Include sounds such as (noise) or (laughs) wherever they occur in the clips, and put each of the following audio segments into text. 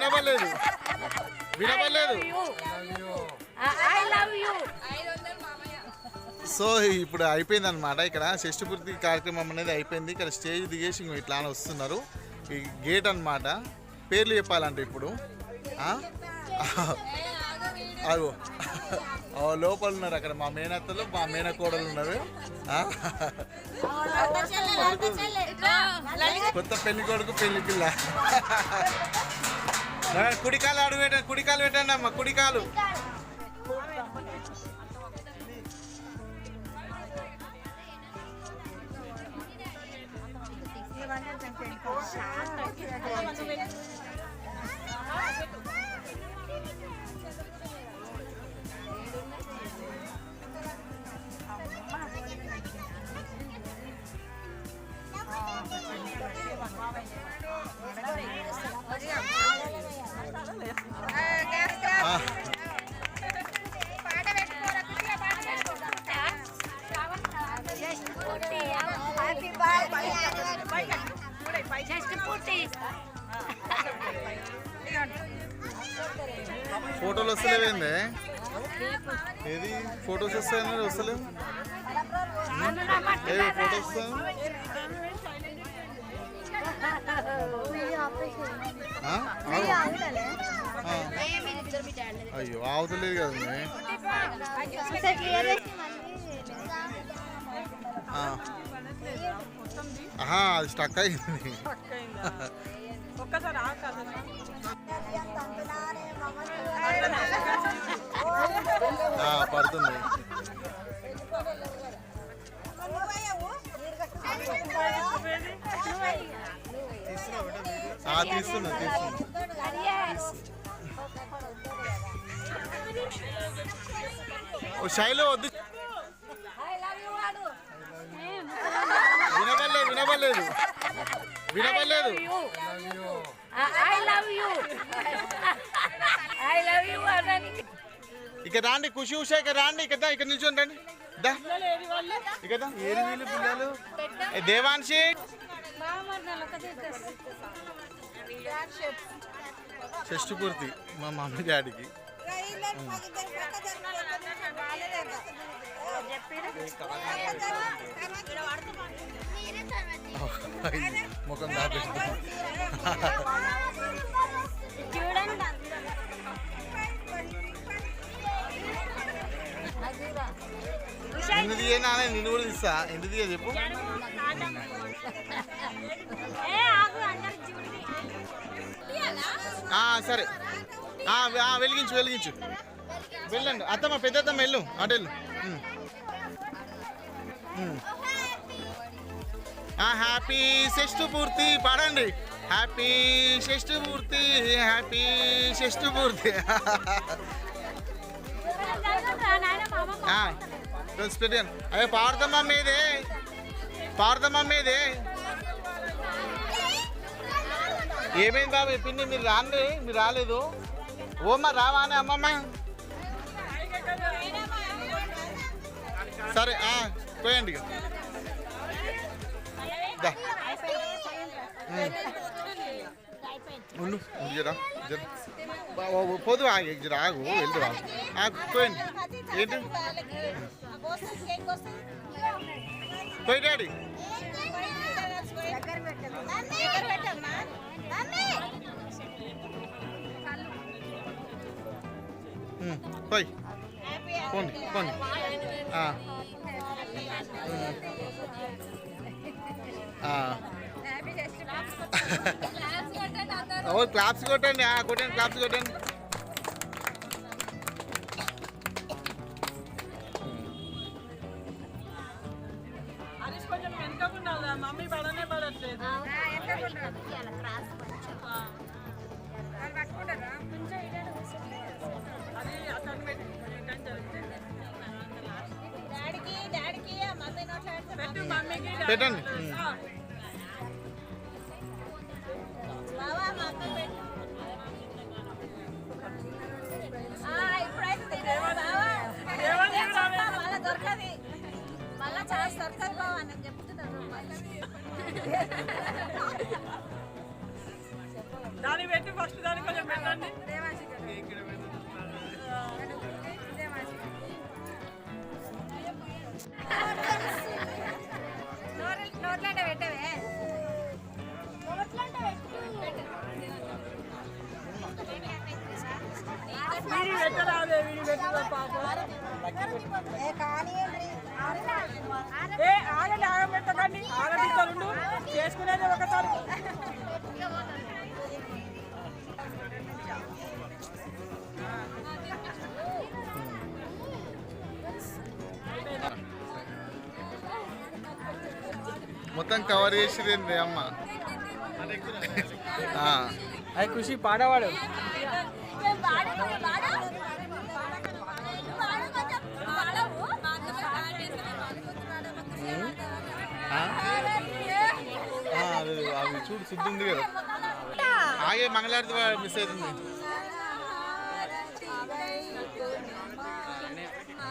వినపడలేదు వినపడలేదు I love you so ఇప్పుడు అయిపోయింది అనమాట ఇక్కడ. షష్టి పూర్తి కార్యక్రమం అనేది అయిపోయింది. ఇక్కడ స్టేజ్ దిగేసి ఇంకో ఇట్లా వస్తున్నారు. ఈ గేట్ అన్నమాట. పేర్లు చెప్పాలంటే ఇప్పుడు. ఆ? అగో. ఆ లోపల ఉన్నారు అక్కడ మా మేనత్తలు మా మేనకోడలు ఉన్నారు. ఆ? కొత్త పెళ్ళి కొడుకు పెళ్ళి పిల్ల. కుడికాలు అడుగు పెట్టండి కుడికాలు పెట్టండి అమ్మ కుడికాలు ఆ. ఫోటోలు వస్తలేవేందే? ఏది? ఫొటోస్ వస్తాయన్నారు వస్తలేవు? ఏది ఫోటోస్ వస్తాయి ఆ? ఆగు. ఆ. ఆహా అది స్టక్ అయింది. ఒక్కసారి పడుతుంది. తీస్తున్నా తీస్తున్నా. ఓ శైలు వద్దు. వినపడలేదు వినపడలేదు వినపడలేదు I love you I love you అనని ఇక రాండి ఖుషి ఉషా ఇక రాండి ఇక దా, ఇక్కడ నిల్చొని రండి. దేవాన్షి? షష్టి పూర్తి మా మమ్మీ డాడీకి ముఖం దాపెట్టు నిన్ను తీయ నాన్న కూడా తీస్తా ఎందుకు తీయ చెప్పు సరే. వెలిగించు వెలిగించు. వెళ్ళండి. అత్తమ్మ పెద్దమ్మ వెళ్ళు. అటు వెళ్ళు. ఆ, హ్యాపీ షష్ఠు పూర్తి పాడండి. హ్యాపీ షష్టు పూర్తి హ్యాపీ షష్టు పూర్తి ఆ, తెలిసి మీదే పాడతామా మీదే ఏమైంది బాబు? పిన్ని మీరు రాండి. మీరు రాలేదు. ఓమ్మ రావానే అమ్మమ్మ. సరే ఆ, పోయండి. ఉండు జరా. పోదు ఆగు జర ఆగు వెళ్ళు ఆగు. పోయండి. ఏంటి? పోయి డాడీ. ఉమ్, పోయి. పోండి పోండి. (laughs) క్లాప్స్ కొట్టండి. కొట్టండి క్లాప్స్ కొట్టండి. పెట్టండి. మళ్ళా చాలా సర్కారు బావా నేను చెప్తున్నాను దాని పెట్టి ఫస్ట్ దాని కొంచెం పెట్టండి. దేవాసి నోట్లంటే పెట్టవే. ఆగండి ఆగం పెట్టకండి. ఆగండి చేసుకునేది ఒకసారి. మొత్తం కవర్ చేసిరేంది అమ్మ? ఆ, అది ఖుషి పాడవాడు ఆ? ఆ, అది అవి చూడు శుద్ధి ఉంది కదా. ఆగే మంగళారతి మిస్ అవుతుంది. ఆ,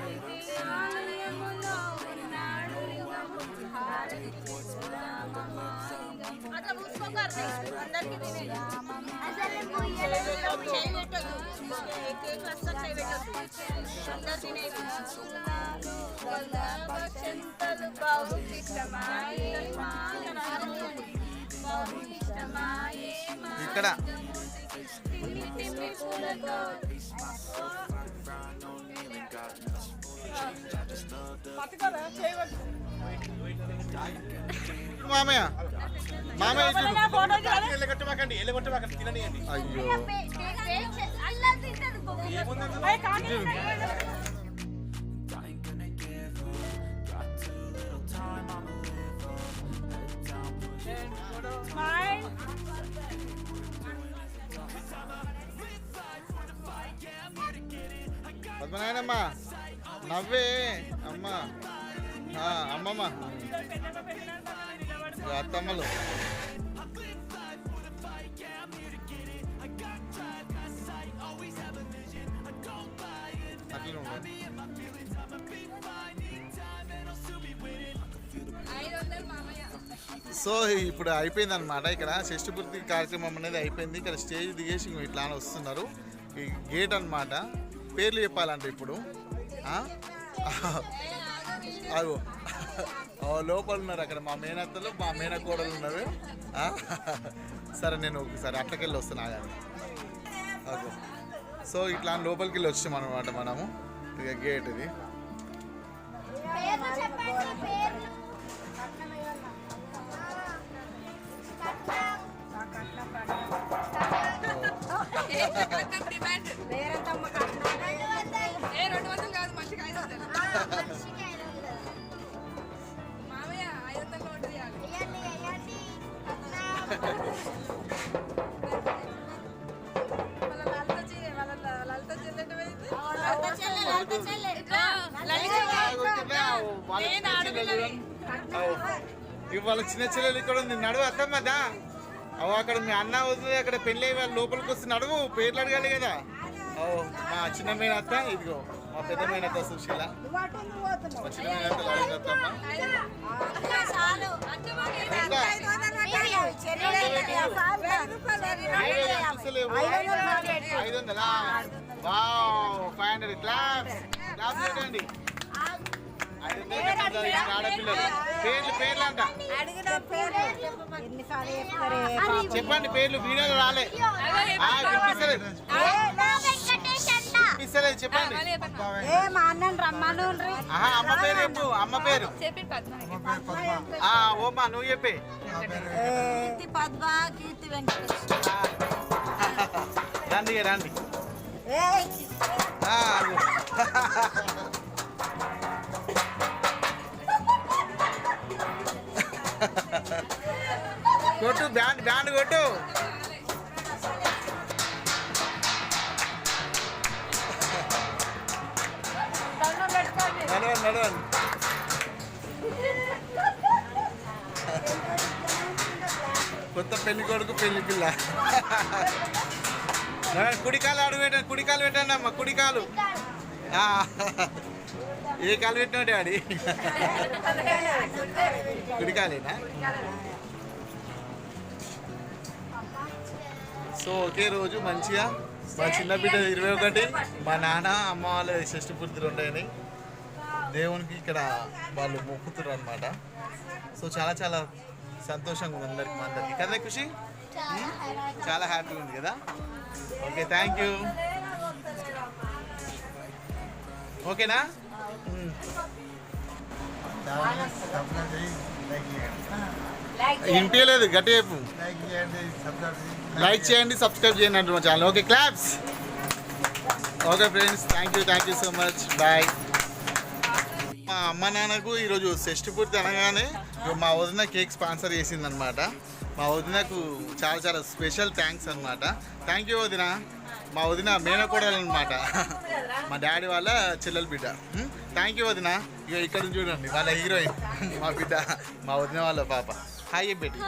అట్లా మూసుకోకర్రీ అందరికీ తినేది అసలు ముయ్యలలో చేయి పెట్టదు కేక్ వస్తా చేయి పెట్టదు అందరు తినేది చింతలు బహుశిష్టమాయే బహుశిష్టమాయే ఇక్కడ. తిమ్మి తిమ్మి పూలతో పట్టుకోరా చేయవచ్చు మామయ్య మామయ్య ఎల్లగొట్టమాకండి ఎల్లగొట్టమాకండి తిననియండి అయ్యో. పద్మనాయనమ్మ నవ్వే. అమ్మ. అమ్మమ్మ. అత్తమ్మలు. సో ఇప్పుడు అయిపోయింది అనమాట ఇక్కడ. షష్టి పూర్తి కార్యక్రమం అనేది అయిపోయింది. ఇక్కడ స్టేజ్ దిగేసి ఇట్లా వస్తున్నారు. ఈ గేట్ అన్నమాట. పేర్లు చెప్పాలంటే ఇప్పుడు. (laughs) ఆ? అగో లోపల ఉన్నారు అక్కడ మా మేనత్తలు మా మేనకోడలు ఉన్నారు (laughs) సరే నేను ఒకసారి అట్లకెళ్ళి వస్తున్నా కానీ అగో సో ఇట్లా లోపలికి వెళ్ళి వచ్చాం అనమాట మనము. ఇక గేట్ ఇది. ఇవాళ చిన్న చెల్లెలు ఇక్కడ ఉంది. నడువు అత్తమ్మదా అవు అక్కడ మీ అన్న వదిలే అక్కడ పెళ్ళి అయ్యి వాళ్ళ లోపలికి వస్తే నడువు పేర్లు అడగాలి కదా. ఓ మా చిన్న మేనత్త ఇదిగో మా పెద్ద మేనత్త సుశీల మా అత్తమ్మ. ఐదు వందలా wow five hundred claps claps పెట్టండి. చెప్పండి పేర్లు వీడియోలో రాలే. ఆ, వినిపిస్తలేదు వెంకటేష్ అంట వినిపిస్తలేదు చెప్పండి. అమ్మ పేరు చెప్పు అమ్మ పేరు. చెప్పి పద్మ ఆ ఓమా నువ్వు చెప్పే. కీర్తి పద్మ కీర్తి వెంకటేష్. రండి రండి. కొట్టు బ్యాండ్ బ్యాండ్ కొట్టు. నడవండి నడవండి. కొత్త పెళ్ళి కొడుకు పెళ్ళి పిల్ల. కుడికాలు అడుగు పెట్టండి కుడికాలు పెట్టండి అమ్మ కుడికాలు. ఏ కాలు పెట్టినావు డాడీ? కుడికాలేనా సో ఒకే రోజు మంచిగా మా చిన్న బిడ్డ ఇరవై ఒకటి మా నాన్న అమ్మ వాళ్ళ షష్టి పూర్తి రెండైనాయి దేవునికి ఇక్కడ వాళ్ళు మొక్కుతున్నారు అనమాట సో చాలా చాలా సంతోషంగా ఉంది అందరికి మా అందరికి. కదా ఖుషి? చాలా హ్యాపీగా ఉంది కదా? ఓకే థ్యాంక్ యూ ఓకేనా. వినిపించలేదు గట్టి చెప్పు. లైక్ చేయండి సబ్స్క్రైబ్ చేయండి. అంటారు మా channel okay claps okay friends thank you thank you so much bye మా అమ్మ నాన్నకు ఈరోజు షష్టి పూర్తి అనగానే మా వదిన కేక్ స్పాన్సర్ చేసిందనమాట మా వదినకు చాలా చాలా స్పెషల్ థ్యాంక్స్ అనమాట థ్యాంక్ యూ వదిన. మా వదిన మేనకోడలు అనమాట మా డాడీ వాళ్ళ చెల్లెల బిడ్డ. థ్యాంక్ యూ వదిన. ఇక ఇక్కడ చూడండి వాళ్ళ హీరోయిన్ మా బిడ్డ మా వదిన వాళ్ళ పాప. హాయ్ పెట్టి